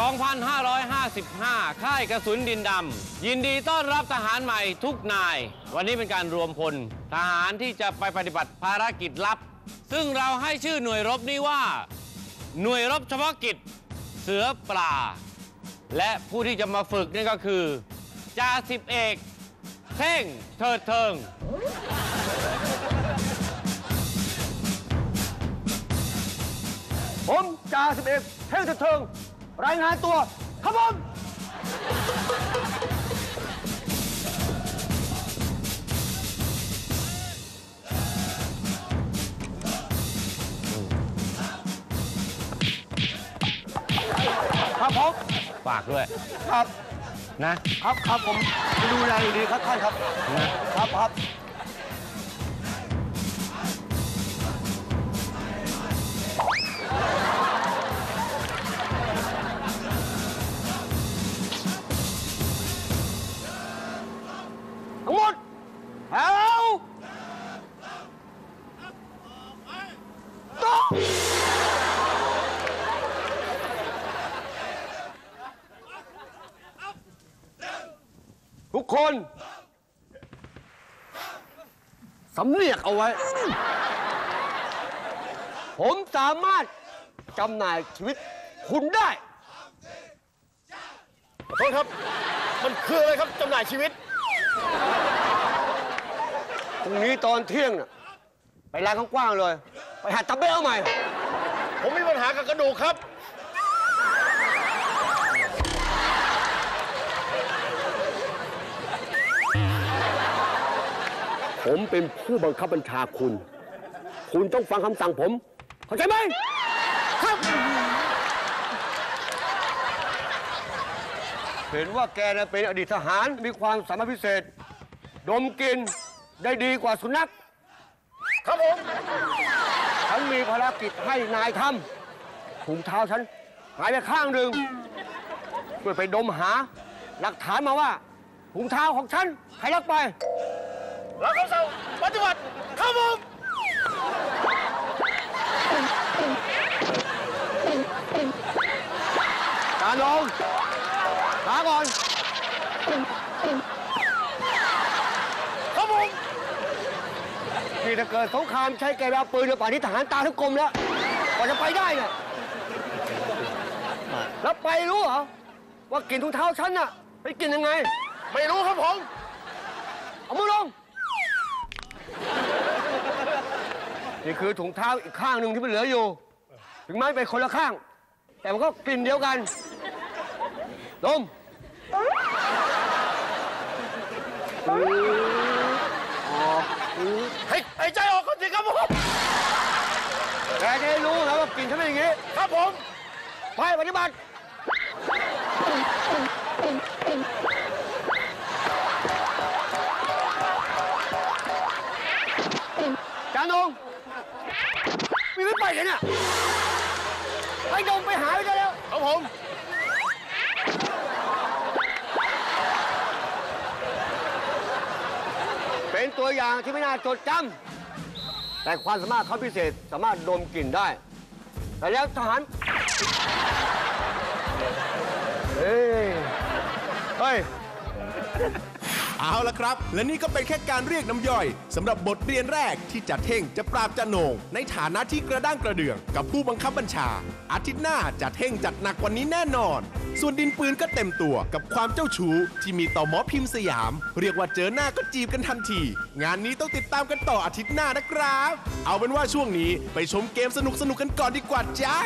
2,555 ค่ายกระสุนดินดำ ยินดีต้อนรับทหารใหม่ทุกนาย วันนี้เป็นการรวมพล ทหารที่จะไปปฏิบัติภารกิจลับ ซึ่งเราให้ชื่อหน่วยรบนี้ว่า หน่วยรบเฉพาะกิจ เสือปลา และผู้ที่จะมาฝึกนี่ก็คือจ่าสิบเอกเท่งเทิดเทิงผมจ่าสิบเอกเท่งเทิดเทิง รายงานตัว ครับผม ครับผม ฝากด้วย ครับ นะ ครับครับผมจะดูแลดีๆครับท่านครับครับครับ ทั้งหมดแถวต้องทุกคนสำเนียกเอาไว้ ผมสามารถจำหน่ายชีวิตคุณได้ ขอโทษครับ มันคืออะไรครับจำหน่ายชีวิต พรุ่งนี้ตอนเที่ยงน่ะไปร้านกว้างๆเลย ไปหัดตะเบ้เอาใหม่ ผมมีปัญหากับกระดูกครับ ผมเป็นผู้บังคับบัญชาคุณ คุณต้องฟังคำสั่งผม เข้าใจไหม เห็นว่าแกน่ะเป็นอดีตทหารมีความสามารถพิเศษ ดมกลินได้ดีกว่าสุนัขครับผมฉันมีภารกิจให้นายทำถุงเท้าฉันหายไปข้างหนึ่งช่วยไปดมหา หลักฐานมาว่าถุงเท้าของฉันใครลักไป รับคำสั่งปฏิบัติครับผมการลง ขาก่อนครับผมนี่ถ้าเกิดสงครามใช้แกเอาปืนเดี๋ยวป่านนี้ทหารตายทั้งกรมแล้วกว่าจะไปได้เนี่ยแล้วไปรู้เหรอว่ากลิ่นถุงเท้าฉันน่ะไปนกลิ่นยังไง ไม่รู้ครับผม เอามือลง นี่คือถุงเท้าอีกข้างหนึ่งที่มันเหลืออยู่ ถึงแม้เป็นคนละข้าง แต่มันก็กลิ่นเดียวกัน ดม ให้หายใจออกก่อนสิครับผม แกจะได้รู้นะว่ากลิ่นฉันเป็นอย่างนี้ครับผม ไปปฏิบัติจานงมีไม่ไปกันเนี่ยไปดงไปหาไปได้แล้วครับผม เป็นตัวอย่างที่ไม่น่าจดจำแต่ความสามารถเขาพิเศษสามารถดมกลิ่นได้ แต่แล้วทหาร เฮ้ย เฮ้ย เอาละครับ และนี่ก็เป็นแค่การเรียกน้ำย่อยสำหรับบทเรียนแรกที่จะเท่งจะปราบจะโหนงในฐานะที่กระด้างกระเดื่องกับผู้บังคับบัญชา อาทิตย์หน้าจะเท่งจัดหนักกว่านี้แน่นอน ส่วนดินปืนก็เต็มตัวกับความเจ้าชู้ที่มีต่อหมอพิมพ์สยาม เรียกว่าเจอหน้าก็จีบกันทันที งานนี้ต้องติดตามกันต่ออาทิตย์หน้านะครับ เอาเป็นว่าช่วงนี้ไปชมเกมสนุกๆกันก่อนดีกว่าจ้า